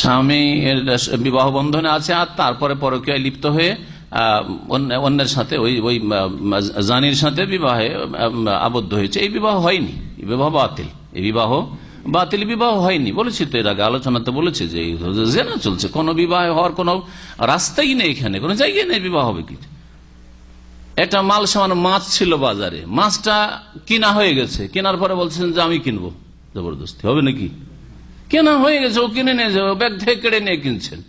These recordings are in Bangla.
স্বামী বিবাহ বন্ধনে আছে আর তারপরে পরকীয়ায় লিপ্ত হয়ে অন্যের সাথে ওই ওই জানির সাথে বিবাহে আবদ্ধ হয়েছে। এই বিবাহ হয়নি। বিবাহ বাতিল। এই বিবাহ বাতিল বিবাহ হয়নি। বলেছি তো এর আগে আলোচনাতে বলেছে যে জেনা চলছে। কোনো বিবাহ হওয়ার কোনো রাস্তাই নেই এখানে। কোনো জায়গায় নেই বিবাহ হবে কি? একটা মাল সামান মাছ ছিল বাজারে। মাছটা কিনা হয়ে গেছে। কেনার পরে বলছেন যে আমি কিনবো। জবরদস্তি। হবে নাকি? কেনা হয়ে গেছে, ও কিনে নিয়ে যাবে ব্যাগ থেকে কেড়ে নিয়ে কিনছেন।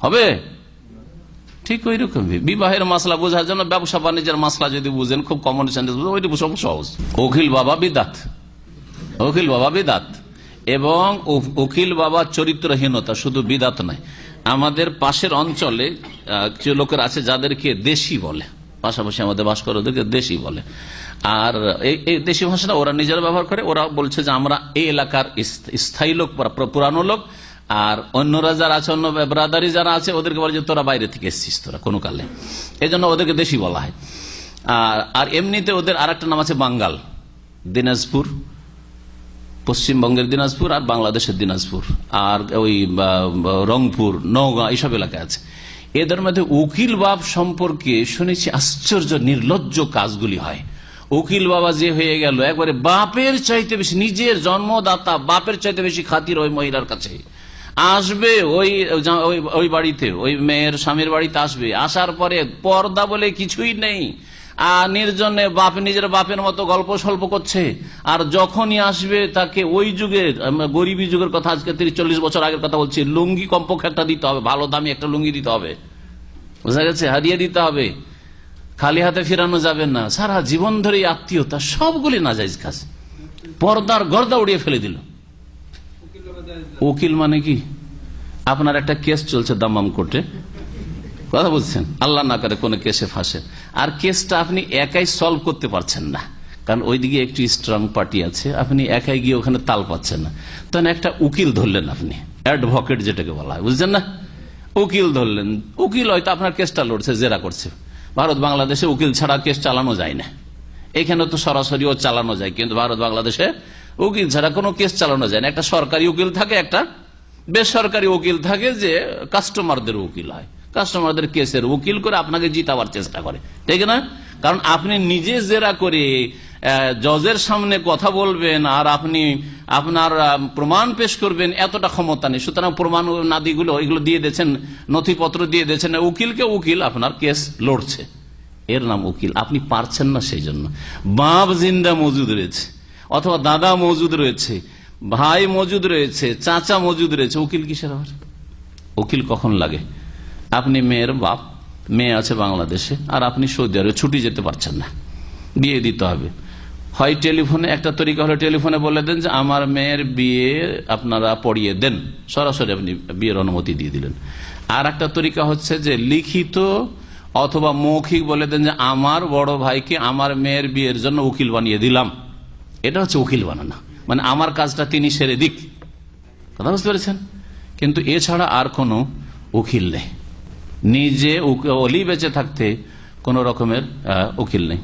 হবে? ঠিক ওই রকম বিবাহের মাসলা বোঝার জন্য ব্যবসা বাণিজ্যের মাসলা যদি বুঝেন, খুব কমন সেন্স ওইটি সব সহজ। উকিল বাবা বিদাত। উকিল বাবা বিদাত। এবং উকিল বাবা চরিত্রহীনতা, শুধু বিদাত নয়। আমাদের পাশের অঞ্চলে লোকের আছে যাদেরকে দেশি বলে। পাশাপাশি আমাদের বাস করে ওদেরকে দেশি বলে। আর এই দেশি ভাষাটা ওরা নিজেরা ব্যবহার করে। ওরা বলছে যে আমরা এই এলাকার স্থায়ী লোক, পুরা- পুরা- পুরানো লোক। আর অন্যরা যারা আছে, অন্য ব্রাদারি যারা আছে, ওদেরকে বলে যে তোরা বাইরে থেকে এসছিস তোরা, কোনো কালে। এই জন্য ওদেরকে দেশি বলা হয়। আর আর এমনিতে ওদের আর একটা নাম আছে বাঙ্গাল। দিনাজপুর, পশ্চিমবঙ্গের দিনাজপুর আর বাংলাদেশের দিনাজপুর। আর ওই রংপুর, নওগাঁ, এইসব এলাকায় আছে। এদের মধ্যে উকিল বাপ সম্পর্কে শুনেছি আশ্চর্য, নির্লজ্জ কাজগুলি হয়। উকিল বাবা যে হয়ে গেল, একবারে বাপের চাইতে বেশি, নিজের জন্মদাতা বাপের চাইতে বেশি খাতির ওই মহিলার কাছে। আসবে ওই, ওই- বাড়িতে, ওই মেয়ের স্বামীর বাড়িতে আসবে। আসার পরে পর্দা বলে কিছুই নেই। আর নির্জনে বাপ, নিজের বাপের মতো গল্প স্বল্প করছে। আর যখনই আসবে তাকে ওই আমরা গরিবী যুগের কথা আজকে তিরিশ, চল্লিশ বছর আগের কথা বলছি, লুঙ্গি কমপক্ষে একটা দিতে হবে, ভালো দামি একটা লুঙ্গি দিতে হবে। বোঝা গেছে? হারিয়ে দিতে হবে। খালি হাতে ফিরানো যাবে না। সারা জীবন ধরে আত্মীয়তা সবগুলি নাজাইজ কাজ। পর্দার গর্দা উড়িয়ে ফেলে দিল। উকিল মানে কি? আপনার একটা কেস চলছে দামাম কোর্টে। কথা বলছেন? আল্লাহ না করে কোনো কেসে ফাঁসে। আর কেসটা আপনি একাই সলভ করতে পারছেন না। কারণ ওইদিকে একটি স্ট্রং পার্টি আছে, আপনি একাই গিয়ে ওখানে তাল পাচ্ছেন না। তখন একটা উকিল ধরলেন আপনি। অ্যাডভোকেট যেটাকে বলা হয়, বুঝছেন না? উকিল ধরলেন। উকিল হয়তো আপনার কেসটা লড়ছে, জেরা করছে। ভারত বাংলাদেশে উকিল ছাড়া কেস চালানো যায় না। এখানে তো সরাসরি ও চালানো যায়, কিন্তু ভারত বাংলাদেশে উকিল ছাড়া কোনো কেস চালানো যায় না। একটা সরকারি উকিল থাকে, একটা বেসরকারি উকিল থাকে যে কাস্টমারদের উকিল হয়। কাস্টমারদের কেসের উকিল করে আপনাকে জিতাবার চেষ্টা করে, ঠিক না? কারণ আপনি নিজে জেরা করে জজের সামনে কথা বলবেন আর আপনি আপনার প্রমাণ পেশ করবেন এতটা ক্ষমতা নেই। সুতরাং প্রমাণ নাদিগুলো এগুলো দিয়ে দিয়েছেন, নথিপত্র দিয়ে দিয়েছেন। উকিলকে উকিল, আপনার কেস লড়ছে। এর নাম উকিল। আপনি পারছেন না সেই জন্য। বাপ জিন্দা মজুদ রয়েছে, অথবা দাদা মজুদ রয়েছে, ভাই মজুদ রয়েছে, চাচা মজুদ রয়েছে। উকিল কিসের আবার? উকিল কখন লাগে? আপনি মেয়ের বাপ, মেয়ে আছে বাংলাদেশে, আর আপনি সৌদি আরবে ছুটি যেতে পারছেন না। বিয়ে দিতে হবে। হয় টেলিফোনে, একটা তরিকা হলে টেলিফোনে বলে দেন যে, আমার মেয়ের বিয়ে আপনারা পড়িয়ে দেন। সরাসরি আপনি বিয়ের অনুমতি দিয়ে দিলেন। আর একটা তরিকা হচ্ছে যে, লিখিত অথবা মৌখিক বলে দেন যে, আমার বড় ভাইকে আমার মেয়ের বিয়ের জন্য উকিল বানিয়ে দিলাম। এটা হচ্ছে উকিল বানানো। মানে আমার কাজটা তিনি সেরে দিক। কথা বুঝতে পেরেছেন? কিন্তু এছাড়া আর কোনো উকিল নেই। নিজে অলি বেঁচে থাকতে কোন রকমের উকিল নেই।